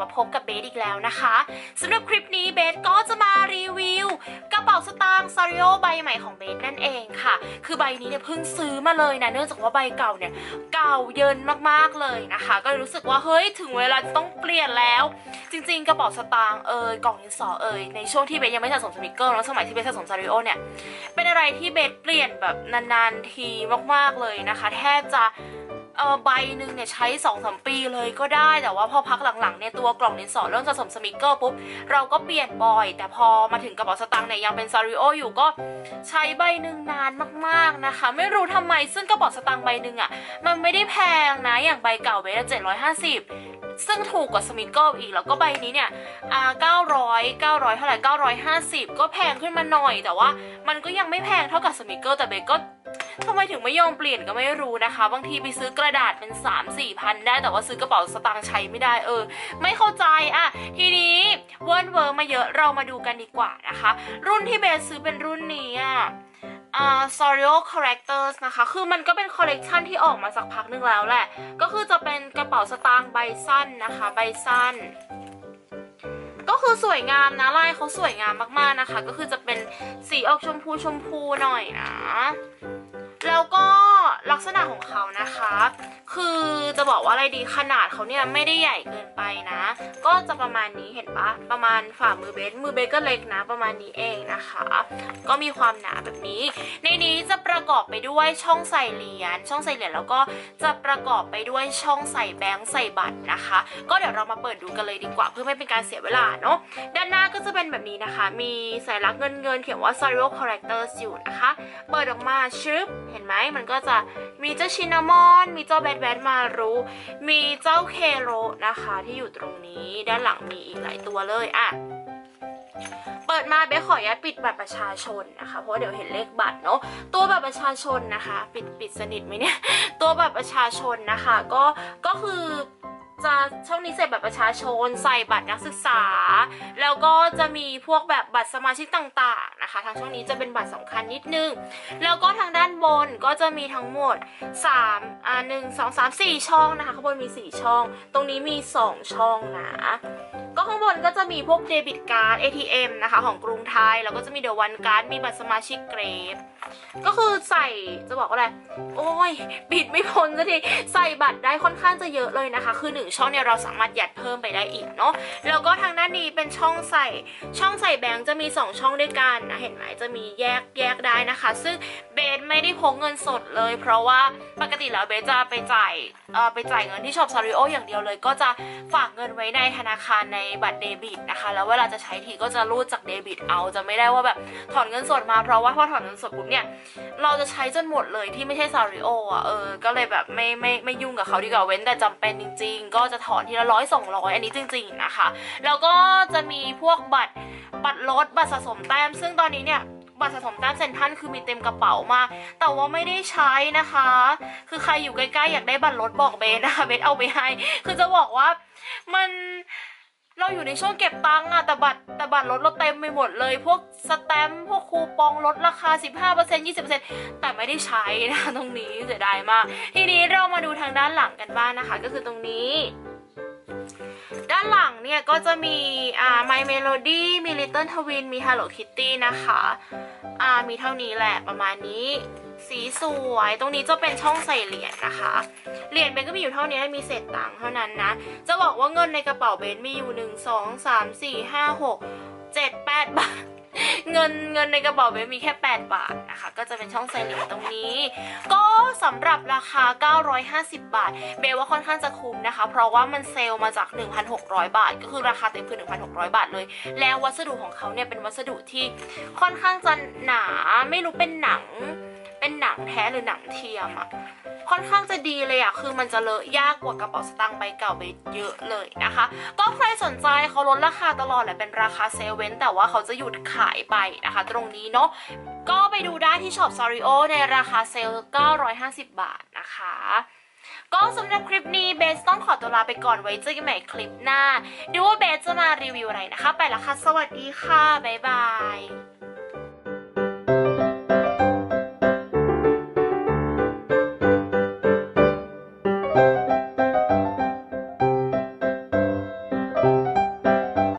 มาพบกับเบสอีกแล้วนะคะสำหรับคลิปนี้เบสก็จะมารีวิวกระเป๋าสตางค์ซาริโอใบใหม่ของเบสนั่นเองค่ะ คือใบนี้เนี่ยเพิ่งซื้อมาเลยนะเนื่องจากว่าใบเก่าเนี่ยเก่าเยินมากๆเลยนะคะ ก็เลยรู้สึกว่าเฮ้ยถึงเวลาต้องเปลี่ยนแล้ว จริง ๆ กระเป๋าสตางค์เอ่ยกล่องดินสอเอ่ยในช่วงที่เบสยังไม่สะสมสติกเกอร์แล้วสมัยที่เบสสะสมซาริโอเนี่ยเป็นอะไรที่เบสเปลี่ยนแบบนานๆทีมากๆเลยนะคะ แทบจะ เออใบหนึ่งเนี่ยใช้2อสปีเลยก็ได้ แต่ว่าพอพักหลังๆเนี่ยตัวกล่องดินสอเริ่มสะสมสมิเกอร์ปุ๊บเราก็เปลี่ยนบ่อย แต่พอมาถึงกระเป๋าสตางค์เนี่ยยังเป็นซาริโออยู่ก็ใช้ใบหนึ่งนานมากๆนะคะ ไม่รู้ทำไมซึ่งกระเป๋าสตางค์ใบหนึ่งอะ่ะมันไม่ได้แพงนะอย่างใบเก่าเบสเจ็ดร้อยห้าสิบซึ่งถูกกว่าสมิเกิลอีกแล้วก็ใบนี้เนี่ยอ่าเก้าร้อยเก้าร้อยเท่าไหร่เก้าร้อยห้าสิบก็แพงขึ้นมาหน่อย แต่ว่ามันก็ยังไม่แพงเท่ากับสมิเกิลแต่เบก็ ทำไมถึงไม่ยอมเปลี่ยนก็ไม่รู้นะคะ บางทีไปซื้อกระดาษเป็น 3 4พันได้แต่ว่าซื้อกระเป๋าสตางค์ใช้ไม่ได้เออ ไม่เข้าใจอะ ทีนี้เวิร์นเวิร์มาเยอะเรามาดูกันดีกว่านะคะ รุ่นที่เบสซื้อเป็นรุ่นนี้อะอ่า s o r i o Characters นะคะ คือมันก็เป็นคอลเลกชันที่ออกมาสักพักหนึ่งแล้วแหละ ก็คือจะเป็นกระเป๋าสตางค์ใบสั้นนะคะ ใบสั้น ก็คือสวยงามนะ ลายเขาสวยงามมากๆนะคะ ก็คือจะเป็นสีออกชมพูชมพูหน่อยนะ แล้วก็ ลักษณะของเขานะคะ คือจะบอกว่าอะไรดีขนาดเขาเนี่ยไม่ได้ใหญ่เกินไปนะ ก็จะประมาณนี้เห็นปะประมาณฝ่ามือเบสมือเบสก็เล็กนะ ประมาณนี้เองนะคะ ก็มีความหนาแบบนี้ ในนี้จะประกอบไปด้วยช่องใส่เหรียญช่องใส่เหรียญแล้วก็จะประกอบไปด้วยช่องใส่แบงค์ใส่บัตรนะคะ ก็เดี๋ยวเรามาเปิดดูกันเลยดีกว่า เพื่อไม่เป็นการเสียเวลาเนาะด้านหน้าก็จะเป็นแบบนี้นะคะ มีสัญลักษณ์เงินเงินเขียนว่า s a r i o Characters อยู่นะคะ เปิดออกมาชึบเห็นไหมมันก็จะมีเจ้าชินามอน มีเจ้าแบดแบดมารู้มีเจ้าเคโรนะคะที่อยู่ตรงนี้ด้านหลังมีอีกหลายตัวเลยอะเปิดมาเบ๊ขออนุญาตปิดบัตรประชาชนนะคะ เพราะเดี๋ยวเห็นเลขบัตรเนาะตัวบัตรประชาชนนะคะ ปิดปิดสนิทไหมเนี่ย ตัวบัตรประชาชนนะคะ ก็ก็คือ จะช่องนี้ใส่บัตรประชาชน ใส่บัตรนักศึกษา แล้วก็จะมีพวกแบบบัตรสมาชิกต่างๆนะคะ ทางช่องนี้จะเป็นบัตรสำคัญนิดนึง แล้วก็ทางด้านบนก็จะมีทั้งหมด3อ่าหนึ่งสองสามสี่ช่องนะคะข้างบนมี 4 ช่อง ตรงนี้มี 2 ช่องนะ ก็ข้างบนก็จะมีพวกเดบิตการ์ด ATM นะคะของกรุงไทย แล้วก็จะมีเดอะวันการ์ดมีบัตรสมาชิกเกรด ก็คือใส่จะบอกว่าอะไร โอ้ย บิดไม่พ้นสักทีใส่บัตรได้ค่อนข้างจะเยอะเลยนะคะ คือ 1 ช่องเนี่ยเราสามารถยัดเพิ่มไปได้อีกเนาะแล้วก็ทางด้านนี้เป็นช่องใส่ช่องใส่แบงค์จะมี 2 ช่องด้วยกันนะเห็นไหมจะมีแยกแยกได้นะคะ ซึ่งเบสไม่ได้พกเงินสดเลย เพราะว่าปกติแล้วเบสจะไปจ่ายเอ่อไปจ่ายเงินที่ช็อปซาริโออย่างเดียวเลย ก็จะฝากเงินไว้ในธนาคารในบัตรเดบิตนะคะ แล้วเวลาจะใช้ทีก็จะรูดจากเดบิตเอาจะไม่ได้ว่าแบบถอนเงินสดมาเพราะว่าพอถอนเงินสดปุ๊บเนี่ยเราจะใช้จนหมดเลยที่ไม่ใช่ซาริโออะเออก็เลยแบบไม่ไม่ไม่ยุ่งกับเขาดีกว่าเว้นแต่จำเป็นจริง ๆ ก็จะถอนทีละร้อยสองร้อยอันนี้จริง ๆนะคะ แล้วก็จะมีพวกบัตรบัตรลดบัตรสะสมแต้ม ซึ่งตอนนี้เนี่ยบัตรสะสมแต้มเซ็นทรัลคือมีเต็มกระเป๋ามาก แต่ว่าไม่ได้ใช้นะคะ คือใครอยู่ใกล้ๆอยากได้บัตรลดบอกเบสนะคะ เบสเอาไปให้ คือจะบอกว่ามัน เราอยู่ในช่วงเก็บตังค์อะแต่บัตรแต่บัตรลดเราเต็มไปหมดเลย พวกสแตมป์พวกคูปองลดราคา 15% 20%แต่ไม่ได้ใช้นะตรงนี้เสียดายมาก ทีนี้เรามาดูทางด้านหลังกันบ้างนะคะ ก็คือตรงนี้ด้านหลังเนี่ยก็จะมีอ่า My Melody มี Little Twin มี Hello Kitty นะคะ อ่า มีเท่านี้แหละประมาณนี้ สีสวยตรงนี้จะเป็นช่องใส่เหรียญนะคะ เหรียญเบนก็มีอยู่เท่านี้มีเศษตังค์เท่านั้นนะ จะบอกว่าเงินในกระเป๋าเบนมีอยู่หนึ่งสองสามสี่ห้าหกเจ็ดแปดบาท เงินเงินในกระเป๋าเบนมีแค่ 8 บาทนะคะ ก็จะเป็นช่องใส่เหรียญตรงนี้ ก็สำหรับราคา 950 บาท เบลว่าค่อนข้างจะคุ้มนะคะ เพราะว่ามันเซลล์มาจาก 1,600 บาท ก็คือราคาเต็มคือ 1,600 บาทเลย แล้ววัสดุของเขาเนี่ยเป็นวัสดุที่ค่อนข้างจะหนาไม่รู้เป็นหนัง เป็นหนังแท้หรือหนังเทียมอะค่อนข้างจะดีเลยอะคือมันจะเลอะยากกว่ากระเป๋าสตางค์ใบเก่าไปเยอะเลยนะคะ ก็ใครสนใจเขาลดราคาตลอดแหละเป็นราคาเซเว้นแต่ว่าเขาจะหยุดขายไปนะคะ ตรงนี้เนาะก็ไปดูได้ที่ช็อปซาริโอในราคาเซลล์950 บาทนะคะก็สำหรับคลิปนี้เบสต้องขอตัวลาไปก่อนไว้เจอกันใหม่คลิปหน้า ดูว่าเบสจะมารีวิวอะไรนะคะ ไปละค่ะ สวัสดีค่ะ บ๊ายบาย